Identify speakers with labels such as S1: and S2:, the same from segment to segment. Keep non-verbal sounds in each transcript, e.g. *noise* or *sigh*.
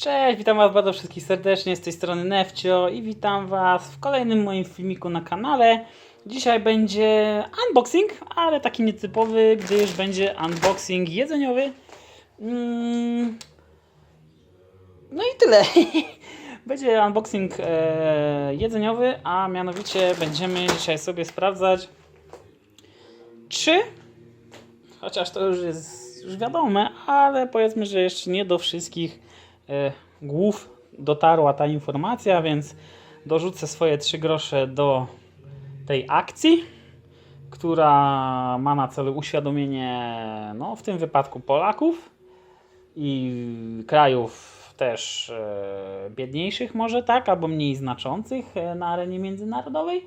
S1: Cześć, witam was bardzo wszystkich serdecznie, z tej strony Nefcio i witam was w kolejnym moim filmiku na kanale. Dzisiaj będzie unboxing, ale taki nietypowy, gdyż będzie unboxing jedzeniowy. Mm. No i tyle. *laughs* Będzie unboxing e, jedzeniowy, a mianowicie będziemy dzisiaj sobie sprawdzać, czy chociaż to już jest już wiadome, ale powiedzmy, że jeszcze nie do wszystkich głów dotarła ta informacja, więc dorzucę swoje 3 grosze do tej akcji, która ma na celu uświadomienie, no w tym wypadku Polaków i krajów też e, biedniejszych może tak, albo mniej znaczących e, na arenie międzynarodowej.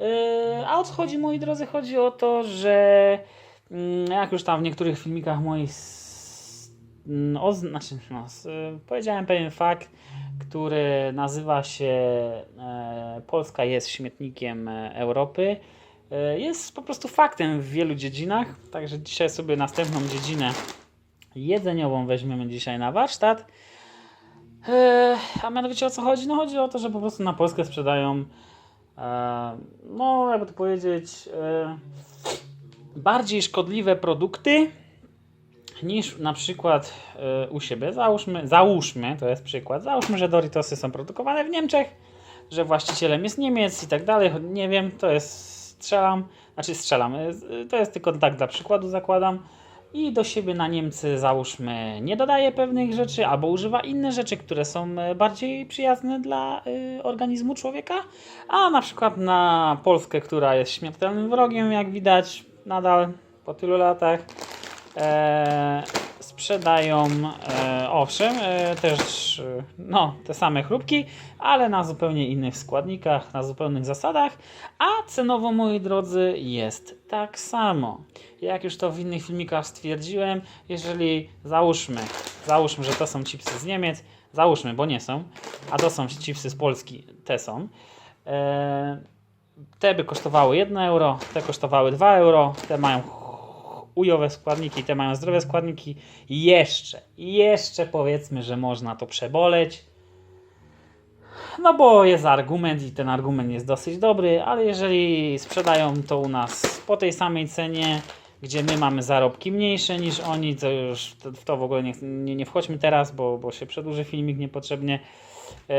S1: E, A o co chodzi, moi drodzy? Chodzi o to, że mm, jak już tam w niektórych filmikach moich mm, oz- znaczy, no, powiedziałem pewien fakt, który nazywa się e, Polska jest śmietnikiem e, Europy. E, Jest po prostu faktem w wielu dziedzinach, także dzisiaj sobie następną dziedzinę jedzeniową weźmiemy dzisiaj na warsztat. A mianowicie o co chodzi? No chodzi o to, że po prostu na Polskę sprzedają no jakby to powiedzieć bardziej szkodliwe produkty niż na przykład e, u siebie. Załóżmy, załóżmy, to jest przykład, załóżmy, że Doritosy są produkowane w Niemczech, że właścicielem jest Niemiec i tak dalej, nie wiem, to jest strzelam, znaczy strzelam, e, z- to jest tylko tak dla przykładu zakładam i do siebie na Niemcy załóżmy nie dodaje pewnych rzeczy albo używa inne rzeczy, które są e, bardziej przyjazne dla y, organizmu człowieka, a na przykład na Polskę, która jest śmiertelnym wrogiem, jak widać nadal po tylu latach, e, sprzedają e, owszem e, też e, no, te same chrupki, ale na zupełnie innych składnikach, na zupełnych zasadach, a cenowo moi drodzy jest tak samo. Jak już to w innych filmikach stwierdziłem, jeżeli załóżmy, załóżmy, że to są chipsy z Niemiec, załóżmy, bo nie są, a to są chipsy z Polski, te są. E, te by kosztowały 1 euro, te kosztowały 2 euro, te mają ujowe składniki, te mają zdrowe składniki. Jeszcze, jeszcze powiedzmy, że można to przeboleć. No bo jest argument i ten argument jest dosyć dobry, ale jeżeli sprzedają to u nas po tej samej cenie, gdzie my mamy zarobki mniejsze niż oni, to już w to w ogóle nie, nie, nie wchodźmy teraz, bo, bo się przedłuży filmik niepotrzebnie. Yy,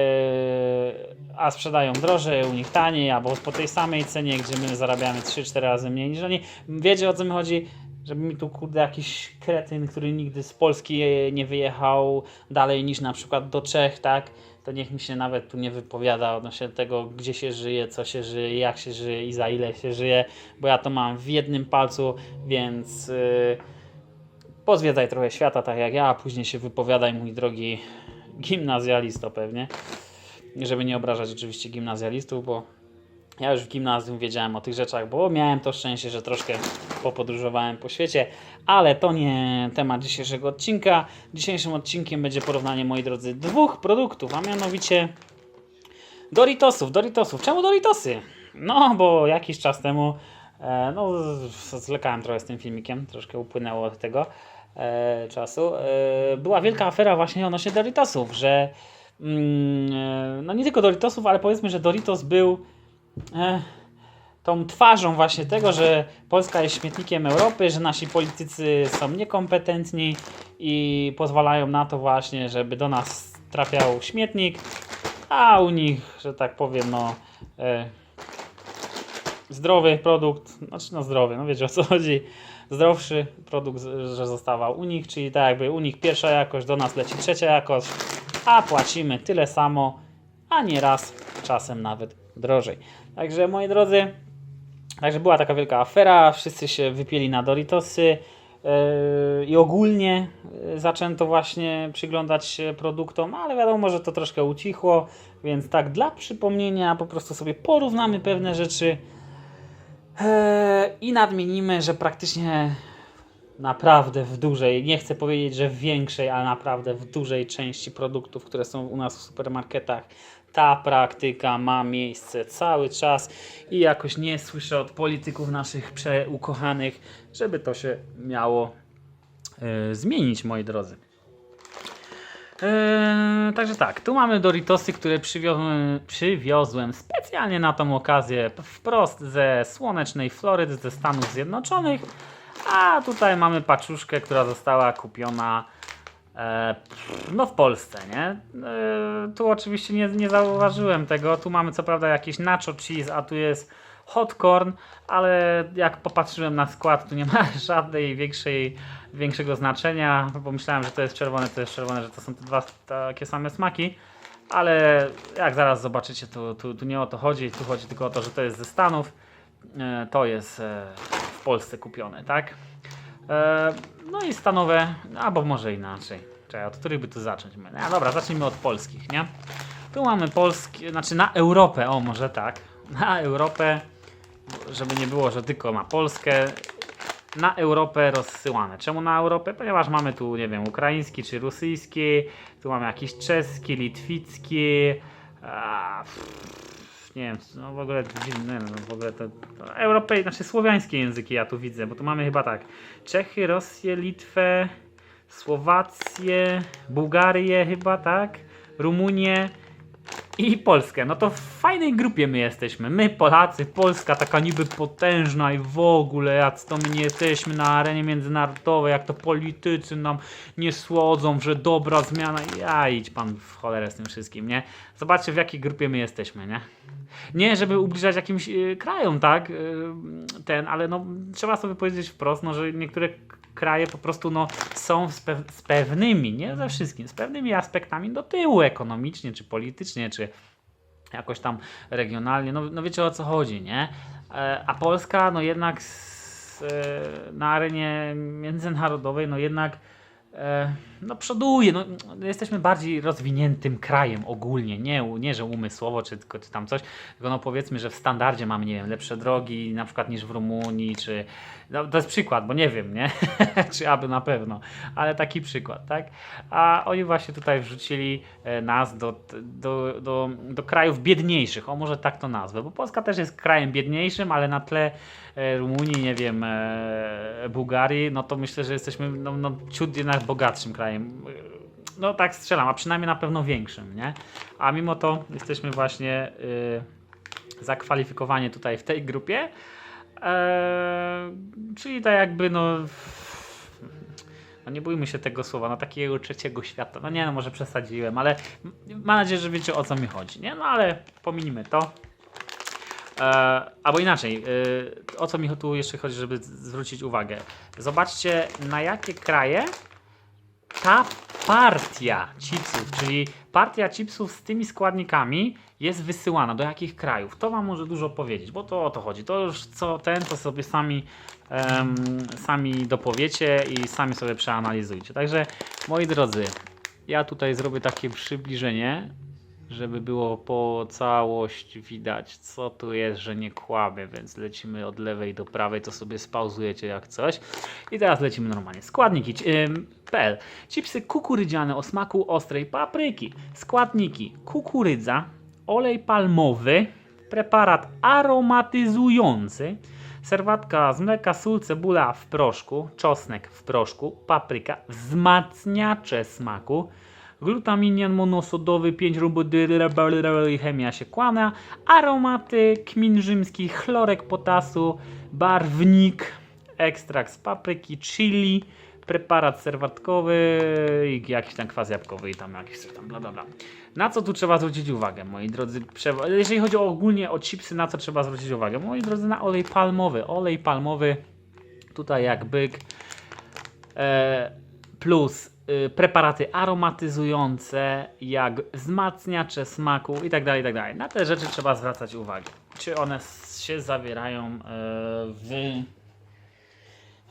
S1: a sprzedają drożej, u nich taniej, albo po tej samej cenie, gdzie my zarabiamy 3-4 razy mniej niż oni. Wiecie o co mi chodzi? Żeby mi tu kurde jakiś kretyn, który nigdy z Polski nie wyjechał dalej niż na przykład do Czech, tak? To niech mi się nawet tu nie wypowiada odnośnie tego, gdzie się żyje, co się żyje, jak się żyje i za ile się żyje, bo ja to mam w jednym palcu, więc yy, pozwiedzaj trochę świata tak jak ja, a później się wypowiadaj, mój drogi gimnazjalisto pewnie. Żeby nie obrażać oczywiście gimnazjalistów, bo ja już w gimnazjum wiedziałem o tych rzeczach, bo miałem to szczęście, że troszkę popodróżowałem po świecie, ale to nie temat dzisiejszego odcinka. Dzisiejszym odcinkiem będzie porównanie, moi drodzy, dwóch produktów, a mianowicie Doritosów. Doritosów. Czemu Doritosy? No, bo jakiś czas temu e, no, z- zwlekałem trochę z tym filmikiem, troszkę upłynęło od tego e, czasu. E, była wielka afera właśnie odnośnie Doritosów, że mm, e, no nie tylko Doritosów, ale powiedzmy, że Doritos był tą twarzą właśnie tego, że Polska jest śmietnikiem Europy, że nasi politycy są niekompetentni i pozwalają na to właśnie, żeby do nas trafiał śmietnik, a u nich, że tak powiem, no e, zdrowy produkt, znaczy no zdrowy, no wiecie o co chodzi, zdrowszy produkt, że zostawał u nich, czyli tak jakby u nich pierwsza jakość, do nas leci trzecia jakość, a płacimy tyle samo, a nieraz czasem nawet drożej. Także moi drodzy, Także była taka wielka afera, wszyscy się wypieli na Doritosy yy, i ogólnie yy, zaczęto właśnie przyglądać się produktom, ale wiadomo, że to troszkę ucichło, więc tak dla przypomnienia po prostu sobie porównamy pewne rzeczy yy, i nadmienimy, że praktycznie naprawdę w dużej, nie chcę powiedzieć, że w większej, ale naprawdę w dużej części produktów, które są u nas w supermarketach, ta praktyka ma miejsce cały czas i jakoś nie słyszę od polityków naszych przeukochanych, żeby to się miało e, zmienić, moi drodzy. Eee, także tak, tu mamy Doritosy, które przywiozłem, przywiozłem specjalnie na tą okazję wprost ze słonecznej Florydy, ze Stanów Zjednoczonych. A tutaj mamy paczuszkę, która została kupiona e, no w Polsce, nie? E, tu oczywiście nie, nie zauważyłem tego. Tu mamy co prawda jakiś nacho cheese, a tu jest hot corn, ale jak popatrzyłem na skład, tu nie ma *laughs* żadnej większej, większego znaczenia, bo myślałem, że to jest czerwone, to jest czerwone, że to są te dwa takie same smaki. Ale jak zaraz zobaczycie, to tu, tu nie o to chodzi, tu chodzi tylko o to, że to jest ze Stanów, e, to jest e, w Polsce kupione, tak? E, no i stanowe, albo może inaczej. Czekaj, od których by tu zacząć? No dobra, zacznijmy od polskich, nie? Tu mamy polskie, znaczy na Europę, o może tak. Na Europę, żeby nie było, że tylko na Polskę, na Europę rozsyłane. Czemu na Europę? Ponieważ mamy tu, nie wiem, ukraiński czy rosyjski, tu mamy jakiś czeski, litwicki, a, pff, nie wiem, no w ogóle dziwne, no w ogóle to, to europej, znaczy słowiańskie języki ja tu widzę, bo tu mamy chyba tak, Czechy, Rosję, Litwę, Słowację, Bułgarię chyba, tak, Rumunię, i Polskę. No to w fajnej grupie my jesteśmy. My Polacy, Polska taka niby potężna i w ogóle, jak to my nie jesteśmy na arenie międzynarodowej, jak to politycy nam nie słodzą, że dobra zmiana. Ja idź pan w cholerę z tym wszystkim, nie? Zobaczcie w jakiej grupie my jesteśmy, nie? Nie, żeby ubliżać jakimś y, krajom, tak? Y, ten, ale no trzeba sobie powiedzieć wprost, no, że niektóre kraje po prostu no, są z, pew z pewnymi, nie ze wszystkim, z pewnymi aspektami do tyłu ekonomicznie, czy politycznie, czy jakoś tam regionalnie, no, no wiecie o co chodzi, nie? E, A Polska, no jednak s- e, na arenie międzynarodowej, no jednak e, no przoduje, no, jesteśmy bardziej rozwiniętym krajem ogólnie, nie, nie że umysłowo czy, czy tam coś, tylko no powiedzmy, że w standardzie mamy, nie wiem, lepsze drogi na przykład niż w Rumunii, czy no, to jest przykład, bo nie wiem, nie? *laughs* czy aby na pewno, ale taki przykład, tak? A oni właśnie tutaj wrzucili e, nas do, do, do, do krajów biedniejszych, o może tak to nazwę, bo Polska też jest krajem biedniejszym, ale na tle e, Rumunii, nie wiem, e, Bułgarii, no to myślę, że jesteśmy no, no, ciut jednak bogatszym krajem. E, No tak strzelam, a przynajmniej na pewno większym, nie? A mimo to jesteśmy właśnie y, zakwalifikowani tutaj w tej grupie. Eee, czyli tak jakby no, no nie bójmy się tego słowa, no takiego trzeciego świata. No nie no, może przesadziłem, ale mam nadzieję, że wiecie o co mi chodzi, nie? No ale pominijmy to. Eee, albo inaczej, y, o co mi tu jeszcze chodzi, żeby zwrócić uwagę. Zobaczcie na jakie kraje ta partia chipsów, czyli partia chipsów z tymi składnikami jest wysyłana do jakich krajów. To wam może dużo powiedzieć, bo to o to chodzi. To już co ten, to sobie sami, em, sami dopowiecie i sami sobie przeanalizujcie. Także moi drodzy, ja tutaj zrobię takie przybliżenie, żeby było po całość widać, co tu jest, że nie kłamie, więc lecimy od lewej do prawej, to sobie spauzujecie jak coś. I teraz lecimy normalnie. Składniki. Ym, PL. Chipsy kukurydziane o smaku ostrej papryki. Składniki. Kukurydza, olej palmowy, preparat aromatyzujący, serwatka z mleka, sól, cebula w proszku, czosnek w proszku, papryka, wzmacniacze smaku, glutaminian monosodowy, 5 rubodyry, chemia się kłania, aromaty, kmin rzymski, chlorek potasu, barwnik, ekstrakt z papryki, chili, preparat serwatkowy i jakiś tam kwas jabłkowy i tam jakiś tam bla bla bla. Na co tu trzeba zwrócić uwagę, moi drodzy? Jeżeli chodzi ogólnie o chipsy, na co trzeba zwrócić uwagę? Moi drodzy, na olej palmowy. Olej palmowy tutaj jak byk e, plus y, preparaty aromatyzujące, jak wzmacniacze smaku i tak dalej, i tak. Na te rzeczy trzeba zwracać uwagę. Czy one się zawierają e, w,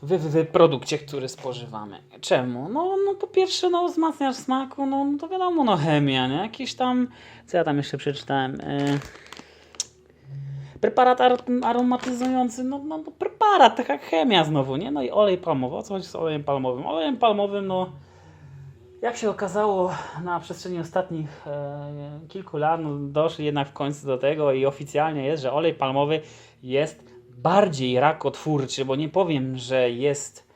S1: w, w, produkcie, który spożywamy. Czemu? No, no po pierwsze, no wzmacniacz smaku, no, no to wiadomo, no chemia, nie? Jakiś tam, co ja tam jeszcze przeczytałem? E, Preparat ar- aromatyzujący, no, no, no preparat, taka chemia znowu, nie? No i olej palmowy. O co chodzi z olejem palmowym? Olejem palmowym, no jak się okazało na przestrzeni ostatnich e, kilku lat, no, doszli jednak w końcu do tego i oficjalnie jest, że olej palmowy jest bardziej rakotwórczy, bo nie powiem, że jest,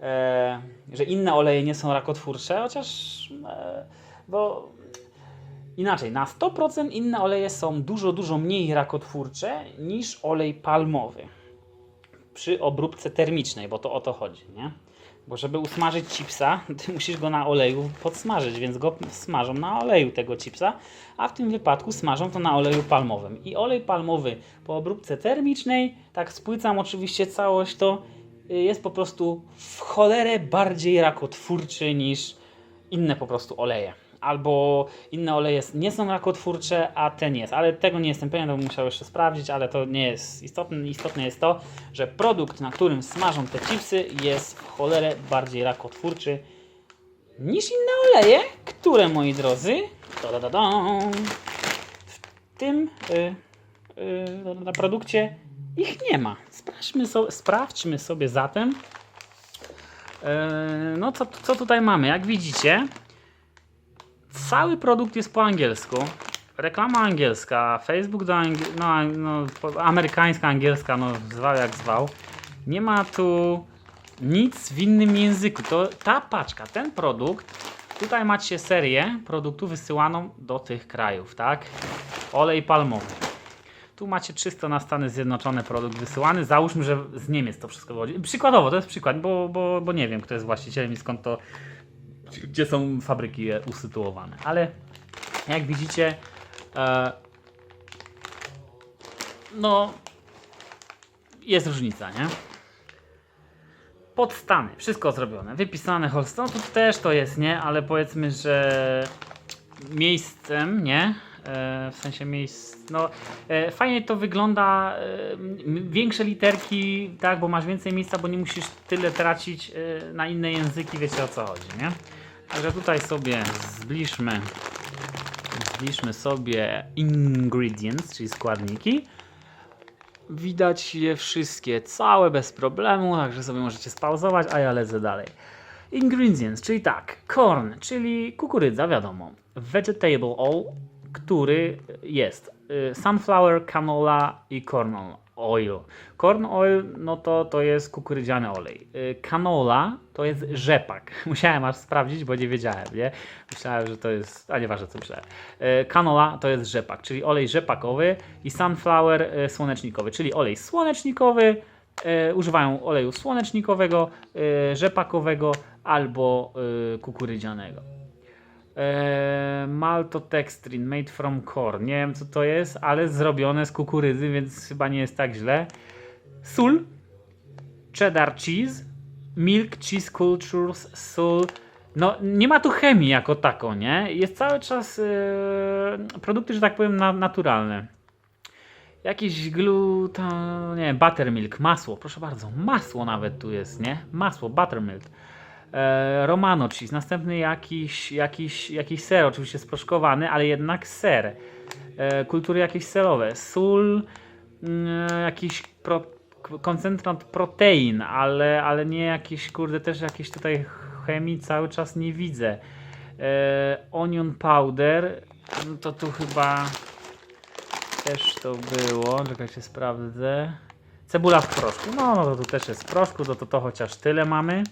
S1: e, że inne oleje nie są rakotwórcze, chociaż e, Bo inaczej, na 100% inne oleje są dużo, dużo mniej rakotwórcze niż olej palmowy przy obróbce termicznej, bo to o to chodzi, nie? Bo żeby usmażyć chipsa, *laughs* ty musisz go na oleju podsmażyć, więc go smażą na oleju tego chipsa, a w tym wypadku smażą to na oleju palmowym. I olej palmowy po obróbce termicznej, tak spłycam oczywiście całość, to y, jest po prostu w cholerę bardziej rakotwórczy niż inne po prostu oleje. Albo inne oleje nie są rakotwórcze, a ten jest. Ale tego nie jestem pewien, to bym musiał jeszcze sprawdzić, ale to nie jest istotne. Istotne jest to, że produkt, na którym smażą te chipsy, jest w cholerę bardziej rakotwórczy niż inne oleje, które moi drodzy, w tym y, y, na produkcie ich nie ma. Sprawdźmy, so, sprawdźmy sobie zatem. y, No co, co tutaj mamy? Jak widzicie, Cały produkt jest po angielsku. Reklama angielska, Facebook do no, no, amerykańska, angielska, no zwał jak zwał. Nie ma tu nic w innym języku. To ta paczka, ten produkt, tutaj macie serię produktów wysyłaną do tych krajów, tak? Olej palmowy. Tu macie czysto na Stany Zjednoczone produkt wysyłany. Załóżmy, że z Niemiec to wszystko wychodzi. Przykładowo, to jest przykład, bo, bo, bo nie wiem, kto jest właścicielem i skąd to gdzie są fabryki usytuowane. Ale jak widzicie, e, no jest różnica, nie? Podstany, wszystko zrobione, wypisane Holston, tu też to jest, nie? Ale powiedzmy, że miejscem, nie? E, w sensie miejsc, no e, fajnie to wygląda, e, większe literki, tak, bo masz więcej miejsca, bo nie musisz tyle tracić na inne języki, wiecie o co chodzi, nie? Także tutaj sobie zbliżmy, zbliżmy sobie ingredients, czyli składniki. Widać je wszystkie, całe bez problemu, także sobie możecie spauzować, a ja lecę dalej. Ingredients, czyli tak, corn, czyli kukurydza, wiadomo. Vegetable oil, który jest y, sunflower, canola i corn oil. Corn oil, no to to jest kukurydziany olej. Y, Canola to jest rzepak. *laughs* Musiałem aż sprawdzić, bo nie wiedziałem, nie? Myślałem, że to jest, a nieważne co myślałem. Y, Canola to jest rzepak, czyli olej rzepakowy i sunflower słonecznikowy, czyli olej słonecznikowy, używają oleju słonecznikowego, rzepakowego albo kukurydzianego. E, maltodextrin made from corn. Nie wiem co to jest, ale zrobione z kukurydzy, więc chyba nie jest tak źle. Sól, cheddar cheese, milk cheese cultures, sól. No, nie ma tu chemii jako tako, nie? Jest cały czas e, produkty, że tak powiem, na, naturalne. Jakiś glutan, nie, buttermilk, masło, proszę bardzo, masło nawet tu jest, nie? Masło, buttermilk. E, Romano cheese, następny jakiś, jakiś, jakiś ser, oczywiście sproszkowany, ale jednak ser. E, kultury jakieś serowe, sól, mm, jakiś pro, koncentrat protein, ale, ale nie jakiś, kurde, też jakiejś tutaj chemii cały czas nie widzę. E, onion powder, no to tu chyba też to było, czekajcie, sprawdzę. Cebula w proszku, no, no to tu też jest w proszku, to, to, to chociaż tyle mamy.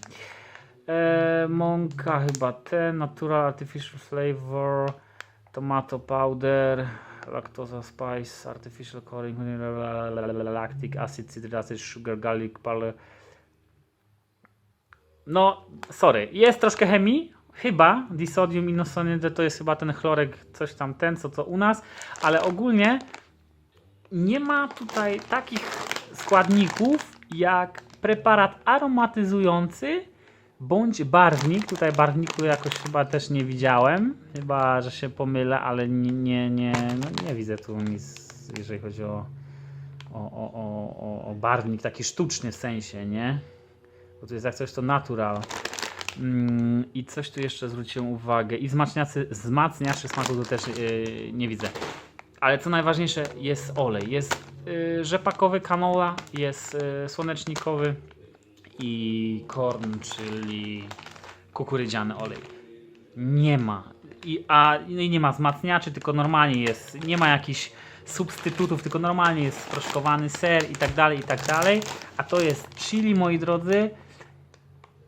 S1: E, mąka chyba ten, natural artificial flavor, tomato powder, lactosa spice, artificial coloring, lactic acid, citric acid, sugar, garlic powder. No, sorry, jest troszkę chemii, chyba, disodium inosonidy to jest chyba ten chlorek, coś tam ten, co to u nas, ale ogólnie nie ma tutaj takich składników jak preparat aromatyzujący bądź barwnik. Tutaj barwniku jakoś chyba też nie widziałem. Chyba, że się pomylę, ale nie, nie, nie, no nie widzę tu nic, jeżeli chodzi o, o, o, o, o- barwnik, taki sztuczny w sensie, nie? Bo tu jest jak coś to natural. Mm, I coś tu jeszcze zwróciłem uwagę. I wzmacniacy, wzmacniaczy smaku tu też yy, nie widzę. Ale co najważniejsze, jest olej. Jest yy, rzepakowy canola, jest yy, słonecznikowy i korn, czyli kukurydziany olej. Nie ma. I, a i nie ma wzmacniaczy, tylko normalnie jest. Nie ma jakichś substytutów, tylko normalnie jest sproszkowany ser i tak dalej, i tak dalej. A to jest chili, moi drodzy.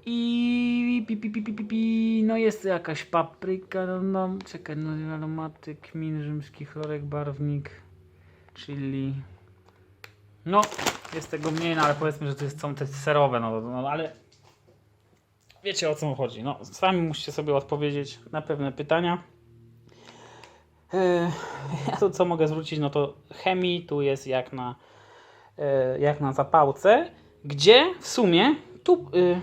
S1: I pi, pi, pi, pi, pi, pi. no jest jakaś papryka, no, no czekaj, no aromaty, kmin rzymski, chlorek, barwnik, chili. No, jest tego mniej, no ale powiedzmy, że to jest, są te serowe, no, no ale wiecie o co chodzi. No, sami musicie sobie odpowiedzieć na pewne pytania. Yy, Ja tu co mogę zwrócić, no to chemii tu jest jak na, yy, jak na zapałce, gdzie w sumie tu, yy,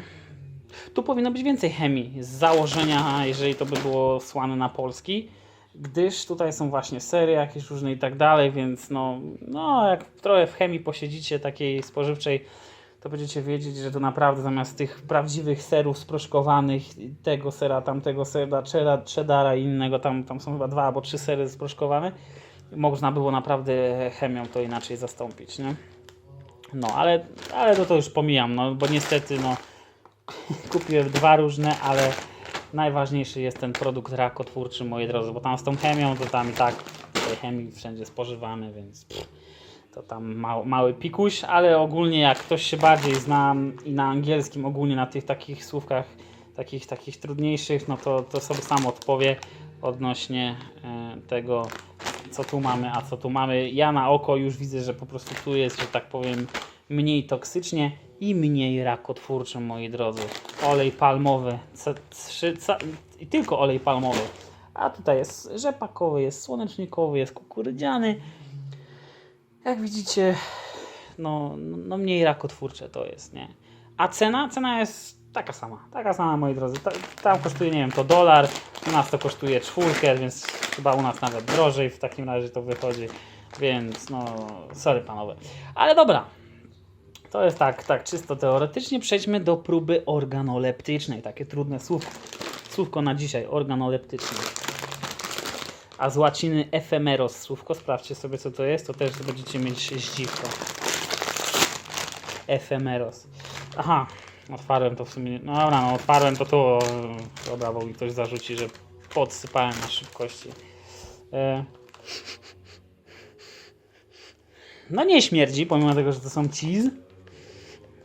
S1: tu powinno być więcej chemii z założenia, jeżeli to by było słane na polski, gdyż tutaj są właśnie sery jakieś różne i tak dalej, więc no, no jak trochę w chemii posiedzicie takiej spożywczej, to będziecie wiedzieć, że to naprawdę zamiast tych prawdziwych serów sproszkowanych, tego sera, tamtego sera, cheddar, cheddara i innego, tam, tam są chyba dwa albo trzy sery sproszkowane, można było naprawdę chemią to inaczej zastąpić, nie? No, ale, ale to, to już pomijam, no, bo niestety, no, *laughs* kupiłem dwa różne, ale najważniejszy jest ten produkt rakotwórczy, moi drodzy, bo tam z tą chemią, to tam i tak tej chemii wszędzie spożywamy, więc pff, to tam mały, mały pikuś, ale ogólnie jak ktoś się bardziej zna i na angielskim, ogólnie na tych takich słówkach, takich, takich trudniejszych, no to, to sobie sam odpowie odnośnie e, tego, co tu mamy, a co tu mamy. Ja na oko już widzę, że po prostu tu jest, że tak powiem, mniej toksycznie i mniej rakotwórcze, moi drodzy. Olej palmowy, i tylko olej palmowy. A tutaj jest rzepakowy, jest słonecznikowy, jest kukurydziany. Jak widzicie, no, no mniej rakotwórcze to jest, nie? A cena? Cena jest taka sama, taka sama, moi drodzy. Ta, tam kosztuje, nie wiem, to dolar, u nas to kosztuje czwórkę, więc chyba u nas nawet drożej w takim razie to wychodzi, więc no, sorry panowie. Ale dobra, to jest tak, tak czysto teoretycznie. Przejdźmy do próby organoleptycznej. Takie trudne słówko, słówko na dzisiaj, organoleptyczne. A z łaciny ephemeros słówko, sprawdźcie sobie co to jest, to też będziecie mieć zdziwko. Ephemeros. Aha, otwarłem to w sumie. No dobra, no otwarłem to tu. Dobra, bo mi ktoś zarzuci, że podsypałem na szybkości. E... No nie śmierdzi, pomimo tego, że to są cheese.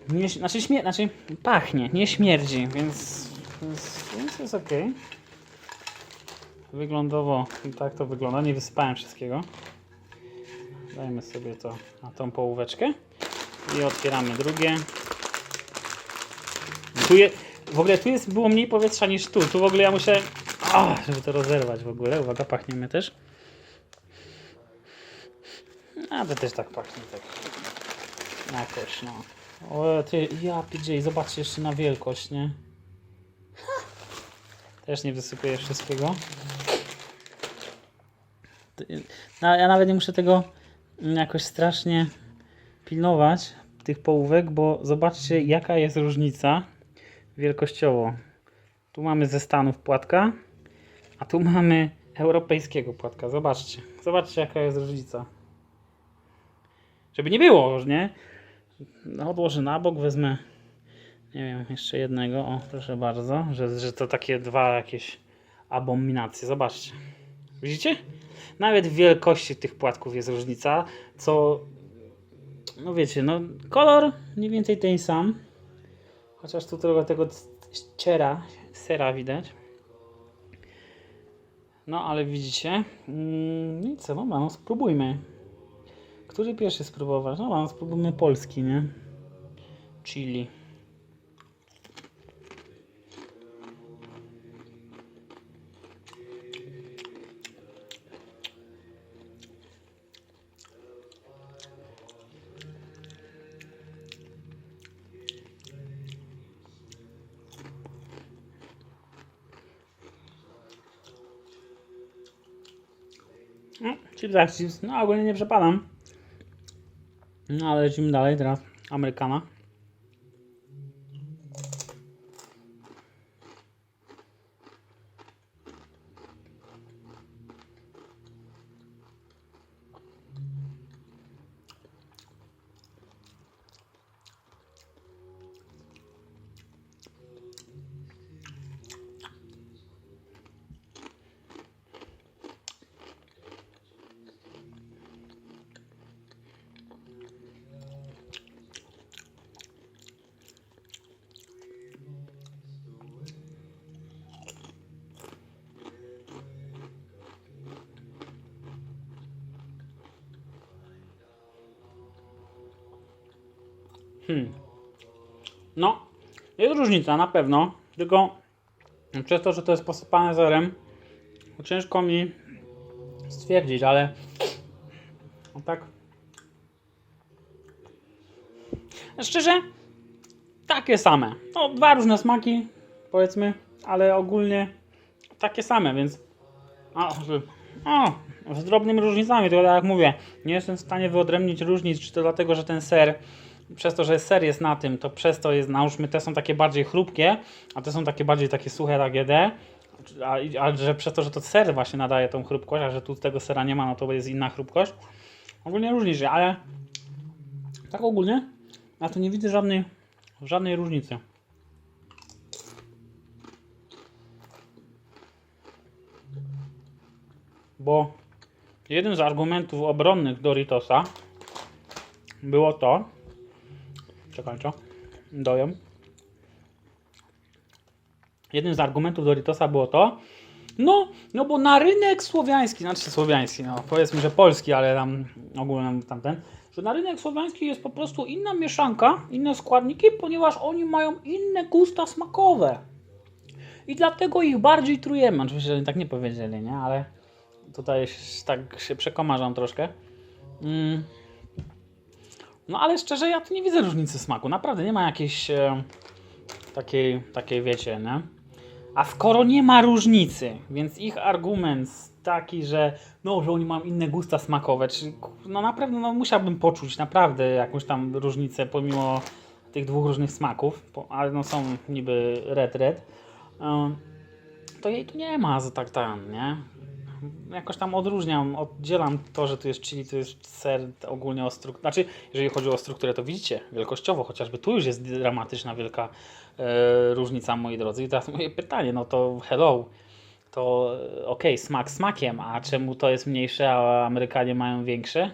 S1: Nie, znaczy, śmier- znaczy pachnie, nie śmierdzi, więc, więc, więc jest ok. Wyglądowo tak to wygląda, nie wysypałem wszystkiego. Dajmy sobie to na tą połóweczkę i otwieramy drugie. Tu je, w ogóle tu jest, było mniej powietrza niż tu. Tu w ogóle ja muszę, o, żeby to rozerwać w ogóle. Uwaga, pachniemy też. A to też tak pachnie, tak. Jakoś, no. O, ty, ja PJ, zobaczcie jeszcze na wielkość, nie? Też nie wysypuję wszystkiego. No, ja nawet nie muszę tego jakoś strasznie pilnować, tych połówek, bo zobaczcie jaka jest różnica wielkościowo. Tu mamy ze Stanów płatka, a tu mamy europejskiego płatka. Zobaczcie, zobaczcie jaka jest różnica. Żeby nie było, nie? No, odłożę na bok, wezmę nie wiem, jeszcze jednego. O, proszę bardzo, że, że to takie dwa jakieś abominacje. Zobaczcie. Widzicie? Nawet w wielkości tych płatków jest różnica, co no wiecie, no kolor mniej więcej ten sam. Chociaż tu trochę tego ciera, sera widać. No ale widzicie. Mm, I co, no, no spróbujmy. Który pierwszy spróbować? No, no spróbujmy polski, nie? Chili. No, chips. No ogólnie nie przepadam. No ale lecimy dalej teraz. Amerykana. Hmm. No, jest różnica na pewno, tylko przez to, że to jest posypane zerem, ciężko mi stwierdzić, ale no tak. Szczerze, takie same. No, dwa różne smaki, powiedzmy, ale ogólnie takie same, więc. O, o, z drobnymi różnicami, tylko tak jak mówię, nie jestem w stanie wyodrębnić różnic, czy to dlatego, że ten ser, przez to, że ser jest na tym, to przez to jest, nałóżmy, te są takie bardziej chrupkie, a te są takie bardziej takie suche, tak GD, a, a że przez to, że to ser właśnie nadaje tą chrupkość, a że tu tego sera nie ma, no to jest inna chrupkość. Ogólnie różni się, ale tak ogólnie, ja tu nie widzę żadnej, żadnej różnicy. Bo jeden z argumentów obronnych Doritosa było to. Czekajcie, dojem. Jednym z argumentów Doritosa było to. No, no bo na rynek słowiański, znaczy słowiański, no powiedzmy, że polski, ale tam ogólnie tamten, że na rynek słowiański jest po prostu inna mieszanka, inne składniki, ponieważ oni mają inne gusta smakowe. I dlatego ich bardziej trujemy. Oczywiście, oni tak nie powiedzieli, nie? Ale tutaj tak się przekomarzam troszkę. Mm. No ale szczerze, ja tu nie widzę różnicy smaku. Naprawdę nie ma jakiejś e, takiej, takiej, wiecie, nie? A skoro nie ma różnicy, więc ich argument taki, że no, że oni mają inne gusta smakowe, no naprawdę no, musiałbym poczuć naprawdę jakąś tam różnicę pomimo tych dwóch różnych smaków, ale no są niby red red. Ym, to jej tu nie ma tak tam, nie? Jakoś tam odróżniam, oddzielam to, że tu jest chili, tu jest ser ogólnie o strukturze. Znaczy, jeżeli chodzi o strukturę, to widzicie, wielkościowo, chociażby tu już jest dramatyczna, wielka e, różnica, moi drodzy. I teraz moje pytanie, no to hello, to e, okej, smak smakiem, a czemu to jest mniejsze, a Amerykanie mają większe?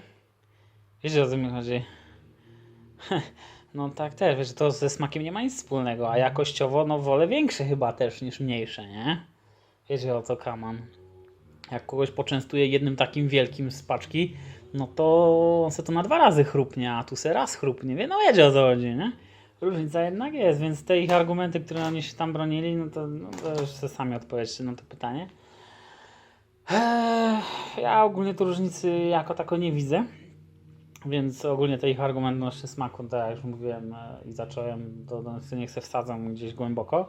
S1: Wiecie o co mi chodzi? *laughs* No tak też, wiesz, to ze smakiem nie ma nic wspólnego, a jakościowo no wolę większe chyba też niż mniejsze, nie? Wiecie o co kaman. Jak kogoś poczęstuje jednym takim wielkim z paczki, no to on se to na dwa razy chrupnie, a tu se raz chrupnie, wie, no wiecie o co chodzi, nie? Różnica jednak jest, więc te ich argumenty, które oni się tam bronili, no to, no to już sobie sami odpowiedzcie na to pytanie. Eee, ja ogólnie tu różnicy jako tako nie widzę. Więc ogólnie te ich argumenty odnośnie smaku, tak jak już mówiłem e, i zacząłem, to, to niech se wsadzam gdzieś głęboko.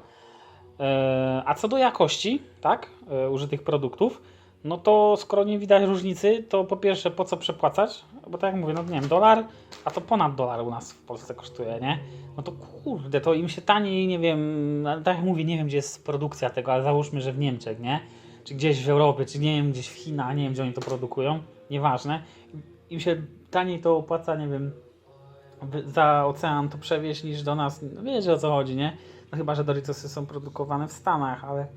S1: E, A co do jakości, tak, e, użytych produktów, no to skoro nie widać różnicy, to po pierwsze po co przepłacać? Bo tak jak mówię, no nie wiem, dolar, a to ponad dolar u nas w Polsce kosztuje, nie? No to kurde, to im się taniej, nie wiem, ale tak jak mówię, nie wiem gdzie jest produkcja tego, ale załóżmy, że w Niemczech, nie? Czy gdzieś w Europie, czy nie wiem, gdzieś w Chinach, nie wiem gdzie oni to produkują, nieważne. Im się taniej to opłaca, nie wiem, za ocean to przewieźć niż do nas. No wiecie o co chodzi, nie? No chyba, że Doritosy są produkowane w Stanach, ale.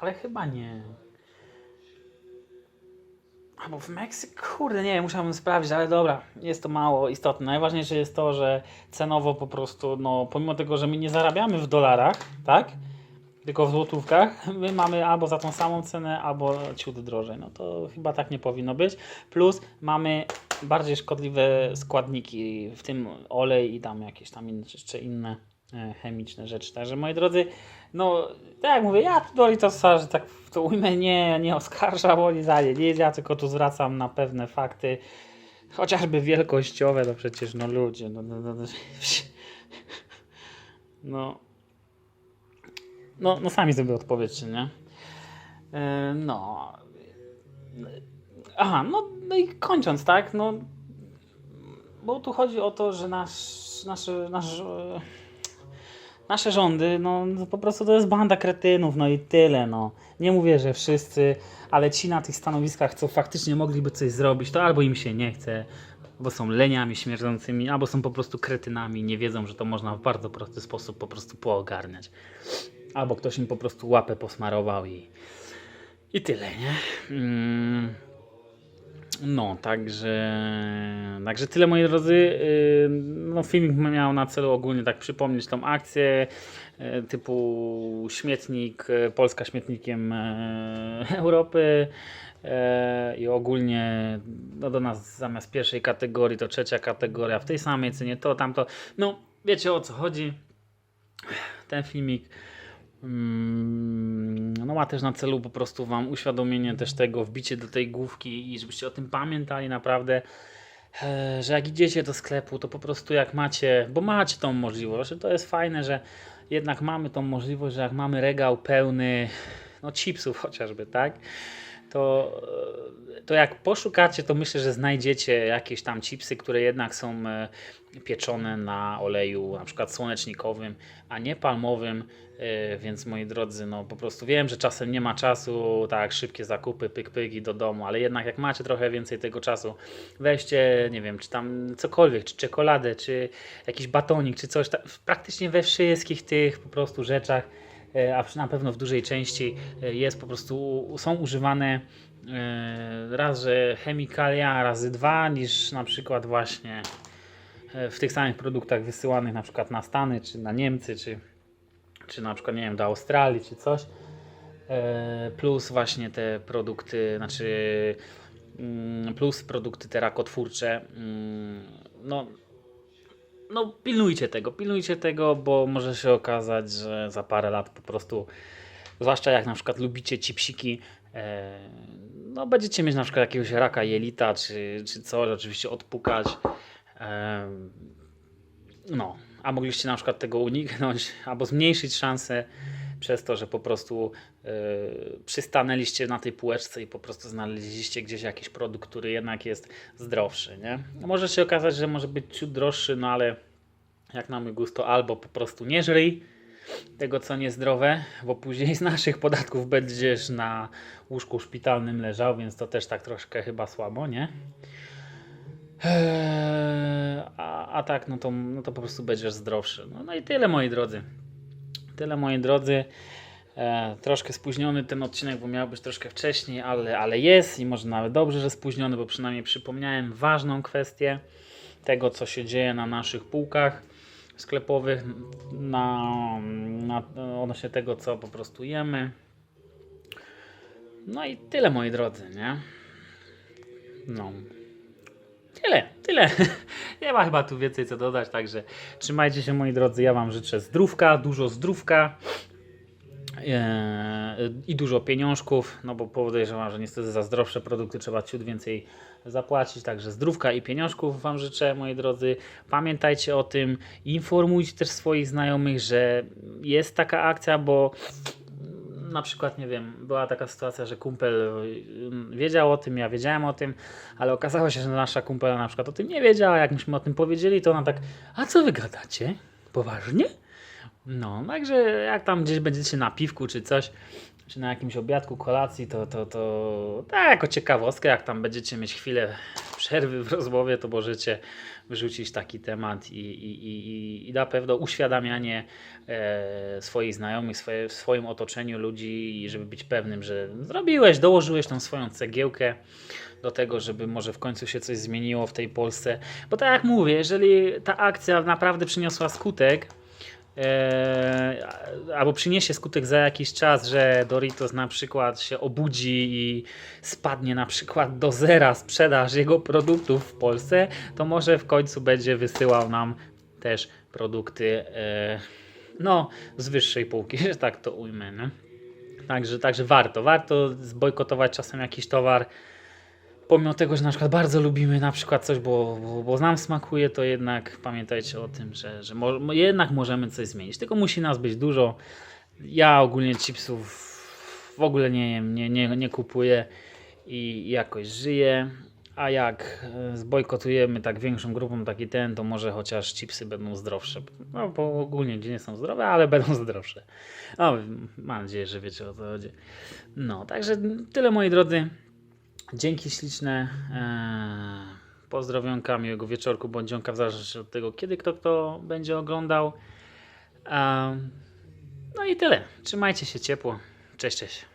S1: Ale chyba nie. Albo w Meksyku, kurde, nie musiałbym sprawdzić, ale dobra, jest to mało istotne. Najważniejsze jest to, że cenowo po prostu, no, pomimo tego, że my nie zarabiamy w dolarach, tak? Tylko w złotówkach, my mamy albo za tą samą cenę, albo ciut drożej. No to chyba tak nie powinno być. Plus mamy bardziej szkodliwe składniki, w tym olej i tam jakieś tam jeszcze inne e, chemiczne rzeczy. Także moi drodzy, no tak jak mówię, ja tu Doritosa, że tak to ujmę, nie, nie oskarżam o lizanie nic, ja tylko tu zwracam na pewne fakty, chociażby wielkościowe, to przecież no ludzie, no, no, no, no, no, no, no sami sobie odpowiedzcie, nie? E, No. Aha, no, no i kończąc, tak? No, bo tu chodzi o to, że nasz, nasze, nasz, e, nasze rządy, no no po prostu to jest banda kretynów, no i tyle, no. Nie mówię, że wszyscy, ale ci na tych stanowiskach, co faktycznie mogliby coś zrobić, to albo im się nie chce, bo są leniami śmierdzącymi, albo są po prostu kretynami, nie wiedzą, że to można w bardzo prosty sposób po prostu poogarniać. Albo ktoś im po prostu łapę posmarował i, i tyle, nie? Mm. No, także, także tyle moi drodzy. Yy, No, filmik miał na celu ogólnie tak przypomnieć tą akcję yy, typu śmietnik, yy, Polska śmietnikiem *laughs* Europy i ogólnie no, do nas zamiast pierwszej kategorii to trzecia kategoria w tej samej cenie to tamto. No, wiecie o co chodzi. Ten filmik no ma też na celu po prostu Wam uświadomienie też tego, wbicie do tej główki i żebyście o tym pamiętali naprawdę, e, że jak idziecie do sklepu, to po prostu jak macie, bo macie tą możliwość, że to jest fajne, że jednak mamy tą możliwość, że jak mamy regał pełny, no chipsów chociażby, tak? To, e, to jak poszukacie, to myślę, że znajdziecie jakieś tam chipsy, które jednak są e, pieczone na oleju na przykład słonecznikowym, a nie palmowym, e, więc moi drodzy, no po prostu wiem, że czasem nie ma czasu, tak szybkie zakupy, pyk pyk i do domu, ale jednak jak macie trochę więcej tego czasu, weźcie, nie wiem, czy tam cokolwiek, czy czekoladę, czy jakiś batonik, czy coś, tam, praktycznie we wszystkich tych po prostu rzeczach, a na pewno w dużej części e, jest po prostu, są używane e, raz, że chemikalia, razy dwa, niż na przykład właśnie e, w tych samych produktach wysyłanych na przykład na Stany, czy na Niemcy, czy, czy na przykład, nie wiem, do Australii, czy coś. E, Plus właśnie te produkty, znaczy mm, plus produkty te rakotwórcze. mm, No, no pilnujcie tego, pilnujcie tego, bo może się okazać, że za parę lat po prostu, zwłaszcza jak na przykład lubicie chipsiki, e, no będziecie mieć na przykład jakiegoś raka jelita, czy, czy coś, oczywiście odpukać. No, a mogliście na przykład tego uniknąć, *laughs* albo zmniejszyć szanse przez to, że po prostu yy, przystanęliście na tej półeczce i po prostu znaleźliście gdzieś jakiś produkt, który jednak jest zdrowszy, nie? No Może się okazać, że może być ciut droższy, no ale jak na mój gust to albo po prostu nie żryj tego, co niezdrowe, bo później *laughs* z naszych podatków będziesz na łóżku szpitalnym leżał, więc to też tak troszkę chyba słabo, nie? Eee, a, a tak, no to, no to po prostu będziesz zdrowszy. No, no i tyle, moi drodzy. Tyle, moi drodzy. E, troszkę spóźniony ten odcinek, bo miał być troszkę wcześniej, ale, ale jest i może nawet dobrze, że spóźniony, bo przynajmniej przypomniałem ważną kwestię tego, co się dzieje na naszych półkach sklepowych, na, na, odnośnie tego, co po prostu jemy. No i tyle, moi drodzy, nie? No. Tyle, tyle. *laughs* Nie ma chyba tu więcej co dodać, także trzymajcie się moi drodzy. Ja Wam życzę zdrówka, dużo zdrówka eee, i dużo pieniążków, no bo podejrzewam, że niestety za zdrowsze produkty trzeba ciut więcej zapłacić, także zdrówka i pieniążków Wam życzę moi drodzy. Pamiętajcie o tym, informujcie też swoich znajomych, że jest taka akcja, bo na przykład, nie wiem, była taka sytuacja, że kumpel y, wiedział o tym, ja wiedziałem o tym, ale okazało się, że nasza kumpela na przykład o tym nie wiedziała. Jak myśmy o tym powiedzieli, to ona tak, a co wy gadacie? Poważnie? No, także jak tam gdzieś będziecie na piwku czy coś, czy na jakimś obiadku, kolacji, to, to, to tak, jako ciekawostkę, jak tam będziecie mieć chwilę przerwy w rozmowie, to możecie wyrzucić taki temat i, i, i, i- na pewno uświadamianie e, swoich znajomych, swoje, w swoim otoczeniu ludzi, żeby być pewnym, że zrobiłeś, dołożyłeś tą swoją cegiełkę do tego, żeby może w końcu się coś zmieniło w tej Polsce. Bo tak jak mówię, jeżeli ta akcja naprawdę przyniosła skutek, e, albo przyniesie skutek za jakiś czas, że Doritos na przykład się obudzi i spadnie na przykład do zera sprzedaż jego produktów w Polsce, to może w końcu będzie wysyłał nam też produkty e, no, z wyższej półki, *laughs* że tak to ujmę. Także, także warto, warto zbojkotować czasem jakiś towar, pomimo tego, że na przykład bardzo lubimy na przykład coś, bo, bo, bo nam smakuje, to jednak pamiętajcie o tym, że, że mo, jednak możemy coś zmienić. Tylko musi nas być dużo. Ja ogólnie chipsów w ogóle nie jem, nie, nie, nie kupuję i jakoś żyję. A jak e, zbojkotujemy tak większą grupą taki ten, to może chociaż chipsy będą zdrowsze. No bo ogólnie gdzie nie są zdrowe, ale *laughs* będą zdrowsze. No, mam nadzieję, że wiecie o co chodzi. No, także tyle moi drodzy. Dzięki śliczne. Eee, pozdrowionka, miłego wieczorku bądź dzionka, w zależności od tego, kiedy kto kto będzie oglądał. Ehm, no i tyle. Trzymajcie się ciepło. Cześć, cześć.